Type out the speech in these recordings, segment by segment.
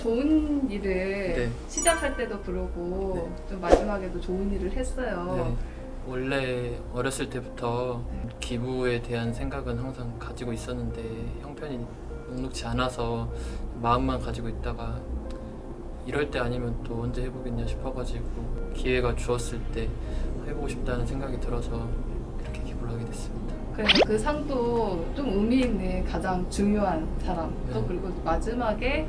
좋은 일을 네. 시작할 때도 그러고 좀 마지막에도 좋은 일을 했어요. 네. 원래 어렸을 때부터 기부에 대한 생각은 항상 가지고 있었는데 형편이 녹록지 않아서 마음만 가지고 있다가 이럴 때 아니면 또 언제 해보겠냐 싶어가지고 기회가 주었을 때 해보고 싶다는 생각이 들어서 이렇게 기부를 하게 됐습니다. 그래서 그 상도 좀 의미 있는 가장 중요한 사람 또 네. 그리고 마지막에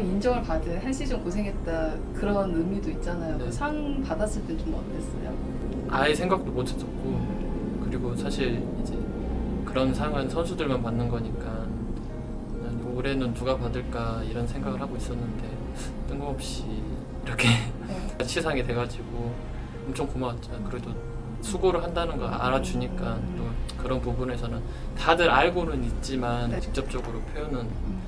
인정을 받은 한 시즌 고생했다 그런 의미도 있잖아요. 네. 그 상 받았을 때 좀 어땠어요? 아예 생각도 못 했었고 그리고 사실 이제 그런 상은 선수들만 받는 거니까 난 올해는 누가 받을까 이런 생각을 하고 있었는데 뜬금없이 이렇게 네. 시상이 돼가지고 엄청 고마웠죠. 그래도 수고를 한다는 거 알아주니까 또 그런 부분에서는 다들 알고는 있지만 네. 직접적으로 표현은 음.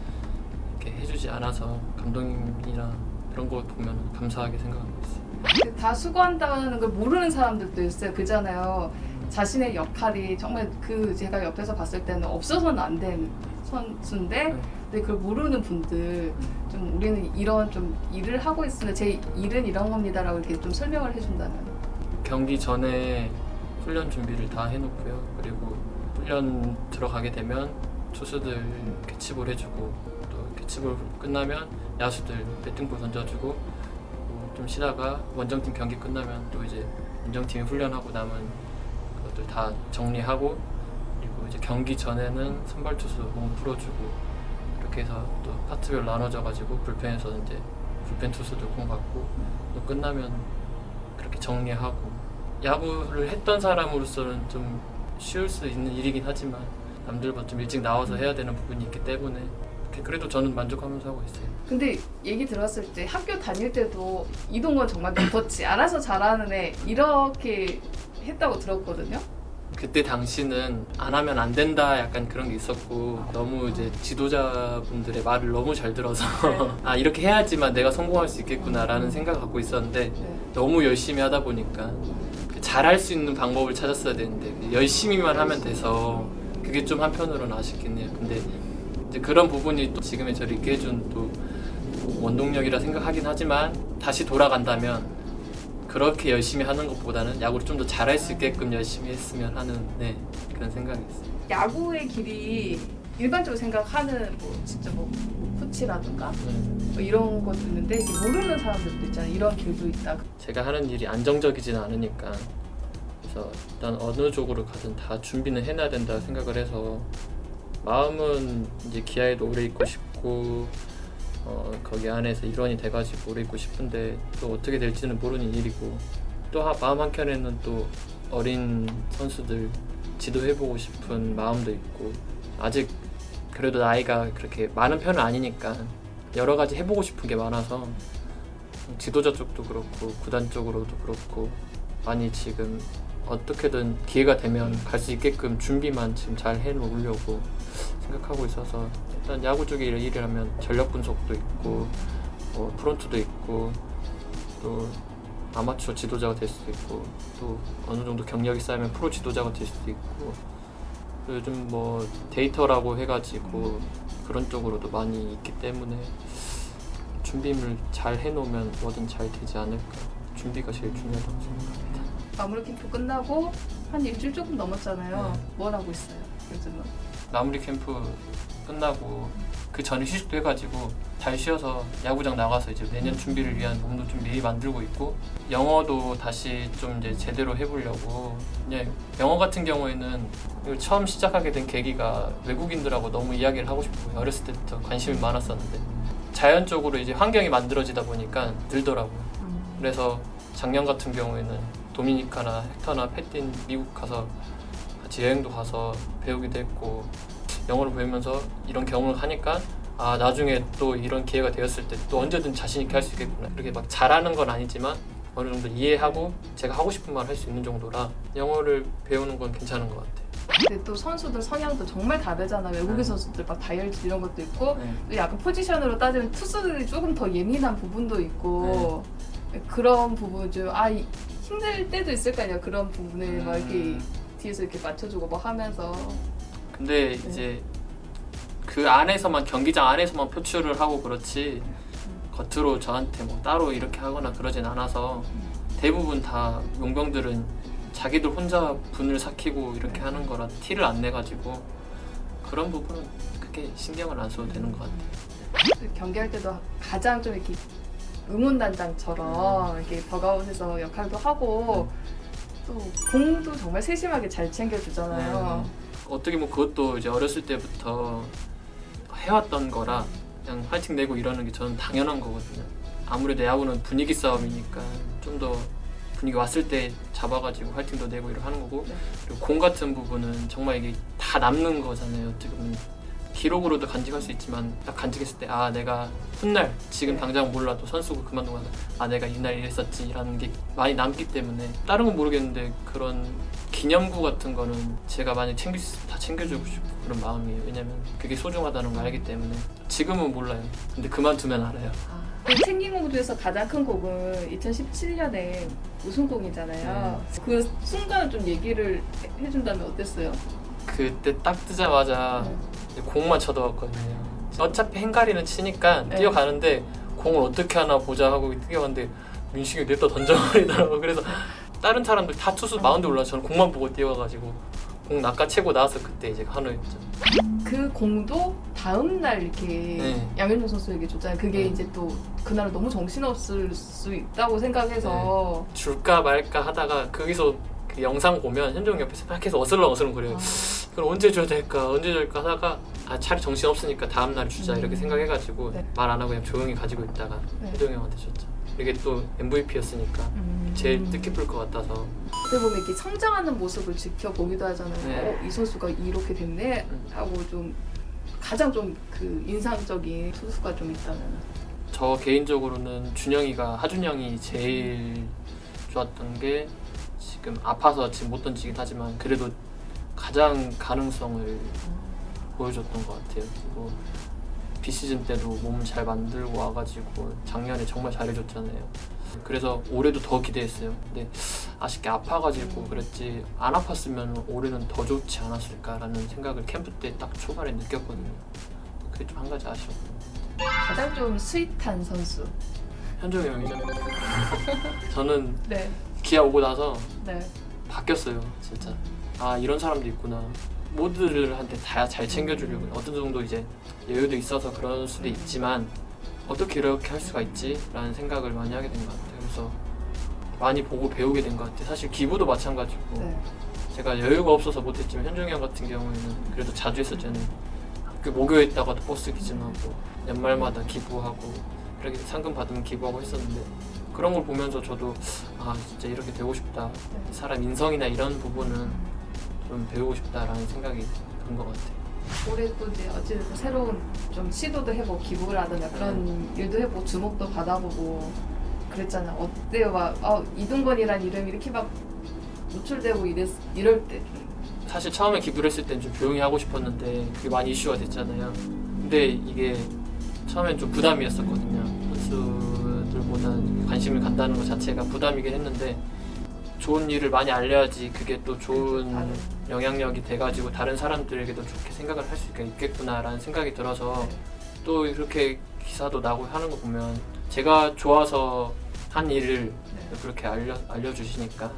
이렇게 해주지 않아서 감동이나 그런 거 보면 감사하게 생각하고 있어요. 다 수고한다는 걸 모르는 사람들도 있어요. 그잖아요. 자신의 역할이 정말 그 제가 옆에서 봤을 때는 없어서는 안된 선수인데 네. 근데 그걸 모르는 분들 좀 우리는 이런 좀 일을 하고 있으면 제 일은 이런 겁니다라고 이렇게 좀 설명을 해준다면 경기 전에 훈련 준비를 다 해놓고요. 그리고 훈련 들어가게 되면 투수들 캐치볼 해주고 또 캐치볼 끝나면 야수들 배팅볼 던져주고 그리고 좀 쉬다가 원정팀 경기 끝나면 또 이제 원정팀이 훈련하고 남은 것들 다 정리하고 그리고 이제 경기 전에는 선발 투수 몸 풀어주고 이렇게 해서 또 파트별 나눠져 가지고 불펜에서 이제 불펜 투수들 공 받고 또 끝나면 그렇게 정리하고. 야구를 했던 사람으로서는 좀 쉬울 수 있는 일이긴 하지만 남들보다 좀 일찍 나와서 해야 되는 부분이 있기 때문에 그래도 저는 만족하면서 하고 있어요. 근데 얘기 들었을 때 학교 다닐 때도 이동건 정말 높았지 알아서 잘하는 애 이렇게 했다고 들었거든요. 그때 당시는 안 하면 안 된다 약간 그런 게 있었고 너무 이제 지도자분들의 말을 너무 잘 들어서 아 이렇게 해야지만 내가 성공할 수 있겠구나라는 생각을 갖고 있었는데 네. 너무 열심히 하다 보니까 그 잘할 수 있는 방법을 찾았어야 되는데 열심히만 하면 돼서 그게 좀 한편으로는 아쉽긴 해요. 근데 이제 그런 부분이 또 지금의 저를 있게 해준 또 원동력이라 생각하긴 하지만 다시 돌아간다면 그렇게 열심히 하는 것보다는 야구를 좀 더 잘할 수 있게끔 열심히 했으면 하는 네, 그런 생각이 있어요. 야구의 길이 일반적으로 생각하는 뭐 진짜 뭐 코치라든가 네. 뭐 이런 있는데 이게 모르는 사람들도 있잖아요. 이런 길도 있다. 제가 하는 일이 안정적이지는 않으니까 그래서 일단 어느 쪽으로 가든 다 준비는 해놔야 된다 생각을 해서 마음은 이제 기아에도 오래 있고 싶고 어, 거기 안에서 일원이 돼가지고 오래 있고 싶은데 또 어떻게 될지는 모르는 일이고 또 하- 마음 한켠에는 또 어린 선수들 지도해보고 싶은 마음도 있고 아직 그래도 나이가 그렇게 많은 편은 아니니까 여러 가지 해보고 싶은 게 많아서 지도자 쪽도 그렇고 구단 쪽으로도 그렇고 많이 지금 어떻게든 기회가 되면 갈 수 있게끔 준비만 지금 잘 해놓으려고 생각하고 있어서 일단 야구 쪽에 일- 일이라면 전력 분석도 있고 뭐 프론트도 있고 또 아마추어 지도자가 될 수도 있고 또 어느 정도 경력이 쌓이면 프로 지도자가 될 수도 있고 또 요즘 뭐 데이터라고 해가지고 그런 쪽으로도 많이 있기 때문에 준비를 잘 해놓으면 뭐든 잘 되지 않을까 준비가 제일 중요하다고 생각합니다. 마무리 캠프 끝나고 한 일주일 조금 넘었잖아요. 네. 뭘 하고 있어요? 요즘은 마무리 캠프 끝나고 그 전에 휴식도 해가지고 잘 쉬어서 야구장 나가서 이제 내년 준비를 위한 몸도 좀 미리 만들고 있고 영어도 다시 좀 이제 제대로 해보려고 그냥 영어 같은 경우에는 처음 시작하게 된 계기가 외국인들하고 너무 이야기를 하고 싶고 어렸을 때부터 관심이 많았었는데 자연적으로 이제 환경이 만들어지다 보니까 늘더라고요. 그래서 작년 같은 경우에는 도미니카나 헥터나 패틴 미국 가서 같이 여행도 가서 배우기도 했고 영어를 배우면서 이런 경험을 하니까 아 나중에 또 이런 기회가 되었을 때 또 언제든 자신 있게 할 수 있겠구나 그렇게 막 잘하는 건 아니지만 어느 정도 이해하고 제가 하고 싶은 말할수 있는 정도라 영어를 배우는 건 괜찮은 것 같아요. 근데 또 선수들 성향도 정말 다르잖아. 외국인 네. 선수들 막 다이어트 이런 것도 있고 네. 또 약간 포지션으로 따지면 투수들이 조금 더 예민한 부분도 있고 네. 그런 부분 좀 아 힘들 때도 있을 거 아니야. 그런 부분을 막 이렇게 음. 뒤에서 이렇게 맞춰주고 뭐 하면서 근데 이제 그 안에서만 경기장 안에서만 표출을 하고 그렇지 겉으로 저한테 뭐 따로 이렇게 하거나 그러진 않아서 대부분 다 용병들은 자기들 혼자 분을 삭히고 이렇게 하는 거라 티를 안 내가지고 그런 부분은 크게 신경을 안 써도 되는 것 같아요. 경기할 때도 가장 좀 이렇게 응원단장처럼 이렇게 버가웃에서 역할도 하고 또 공도 정말 세심하게 잘 챙겨주잖아요. 네. 어떻게 뭐 그것도 이제 어렸을 때부터 해왔던 거라 그냥 화이팅 내고 이러는 게 저는 당연한 거거든요. 아무래도 야구는 분위기 싸움이니까 좀 더 분위기 왔을 때 잡아가지고 화이팅도 내고 이렇게 하는 거고 네. 그리고 공 같은 부분은 정말 이게 다 남는 거잖아요. 어떻게 보면 기록으로도 간직할 수 있지만 딱 간직했을 때 아 내가 훗날 지금 네. 당장 몰라도 선수고 그만두고 나서 아 내가 이날 이랬었지라는 게 많이 남기 때문에 다른 건 모르겠는데 그런 기념구 같은 거는 제가 만약 챙길 수 다 챙겨주고 싶고 그런 마음이에요. 왜냐면 그게 소중하다는 걸 알기 때문에 지금은 몰라요. 근데 그만두면 알아요. 아, 그 챙긴 곡 중에서 가장 큰 곡은 2017년에 우승곡이잖아요. 그 순간을 좀 얘기를 해- 해준다면 어땠어요? 그때 딱 뜨자마자 네. 공만 쳐다봤거든요. 어차피 행가리는 치니까 네. 뛰어가는데 공을 어떻게 하나 보자 하고 뛰어갔는데 민식이 냅다 던져버리더라고. 그래서 다른 사람들 다 투수 마운드 올라 저는 공만 보고 뛰어가가지고 공 낚아채고 나서 그때 이제 한우였죠. 그 공도 다음 날 이렇게 네. 양현종 선수에게 줬잖아요. 그게 네. 이제 또 그날은 너무 정신없을 수 있다고 생각해서 줄까 말까 하다가 거기서 그 영상 보면 현종 옆에서 막 계속 어슬렁 어슬렁 거려요. 아, 그럼 언제 줘야 될까 언제 줄까 하다가 아 차라리 정신 없으니까 다음 날 주자 음. 이렇게 생각해가지고 네. 말 안 하고 그냥 조용히 가지고 있다가 네. 현종 형한테 줬죠. 이게 또 MVP였으니까 음. 제일 뜻깊을 것 같아서 어떻게 보면 이렇게 성장하는 모습을 지켜보기도 하잖아요. 네. 어, 이 선수가 이렇게 됐네 음. 하고 좀 가장 좀 그 인상적인 투수가 좀 있다면 저 개인적으로는 준영이가 하준영이 제일 좋았던 게 지금 아파서 지금 못 던지긴 하지만 그래도 가장 가능성을 보여줬던 것 같아요. 그리고 비시즌 때도 몸 잘 만들고 와가지고 작년에 정말 잘해줬잖아요. 그래서 올해도 더 기대했어요. 근데 아쉽게 아파가지고 그랬지 안 아팠으면 올해는 더 좋지 않았을까라는 생각을 캠프 때 딱 초반에 느꼈거든요. 그게 좀 한 가지 아쉬웠고. 가장 좀 스윗한 선수. 현종이 형이죠. 저는 네, 기아 오고 나서 네. 바뀌었어요, 진짜. 아 이런 사람도 있구나. 모두들한테 다 잘 챙겨주려고 어떤 정도 이제 여유도 있어서 그럴 수도 있지만 어떻게 이렇게 할 수가 있지 라는 생각을 많이 하게 된 것 같아요. 그래서 많이 보고 배우게 된 것 같아요. 사실 기부도 마찬가지고 네. 제가 여유가 없어서 못했지만 현종이 형 같은 경우에는 그래도 자주 했었잖아요. 그 목요일 있다가도 버스 기증하고 연말마다 기부하고 이렇게 상금 받으면 기부하고 했었는데 그런 걸 보면서 저도 아 진짜 이렇게 되고 싶다. 사람 인성이나 이런 부분은 좀 배우고 싶다라는 생각이 든 것 같아요. 올해 또 이제 어찌됐든 새로운 좀 시도도 해보고 기부를 하든가 그런 일도 해보고 주목도 받아보고 그랬잖아. 어때요? 막 어, 이동건이란 이름이 이렇게 막 노출되고 이랬, 이럴 때 좀. 사실 처음에 기부를 했을 땐 좀 조용히 하고 싶었는데 그게 많이 이슈가 됐잖아요. 근데 이게 처음엔 좀 부담이었었거든요. 선 수들보다는 관심을 갖다는 것 자체가 부담이긴 했는데 좋은 일을 많이 알려야지 그게 또 좋은. 영향력이 돼가지고 다른 사람들에게도 좋게 생각을 할 수가 있겠구나라는 생각이 들어서 또 이렇게 기사도 나고 하는 거 보면 제가 좋아서 한 일을 네. 그렇게 알려 알려주시니까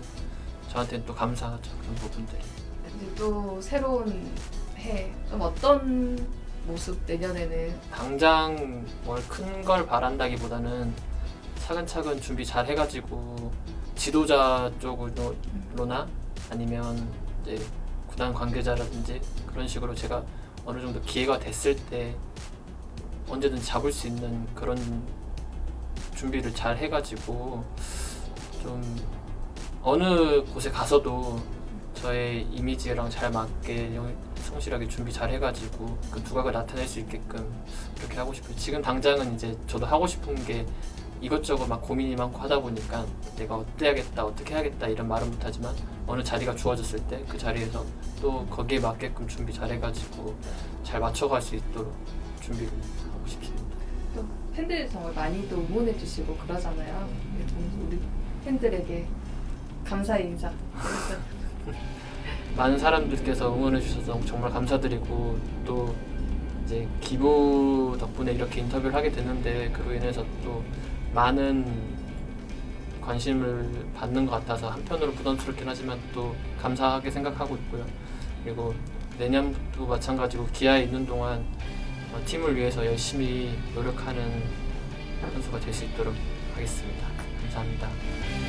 저한테는 또 감사하죠 그런 부분들이. 이제 또 새로운 해좀 어떤 모습 내년에는 당장 뭘 큰 걸 바란다기보다는 차근차근 준비 잘 해가지고 지도자 쪽으로나 아니면 이제 구단 관계자라든지 그런 식으로 제가 어느 정도 기회가 됐을 때 언제든 잡을 수 있는 그런 준비를 잘 해가지고 좀 어느 곳에 가서도 저의 이미지랑 잘 맞게 영- 성실하게 준비 잘 해가지고 그 두각을 나타낼 수 있게끔 그렇게 하고 싶어요. 지금 당장은 이제 저도 하고 싶은 게 이것저것 막 고민이 많고 하다 보니까 내가 어때 야겠다 어떻게 해야겠다 이런 말은 못하지만 어느 자리가 주어졌을 때 그 자리에서 또 거기에 맞게끔 준비 잘 해가지고 잘 맞춰갈 수 있도록 준비를 하고 싶습니다. 또 팬들이 정말 많이 또 응원해 주시고 그러잖아요. 우리 팬들에게 감사의 인사. 많은 사람들께서 응원해 주셔서 정말 감사드리고 또 이제 기부 덕분에 이렇게 인터뷰를 하게 됐는데 그로 인해서 또 많은 관심을 받는 것 같아서 한편으로 부담스럽긴 하지만 또 감사하게 생각하고 있고요. 그리고 내년도 마찬가지고 기아에 있는 동안 어, 팀을 위해서 열심히 노력하는 선수가 될 수 있도록 하겠습니다. 감사합니다.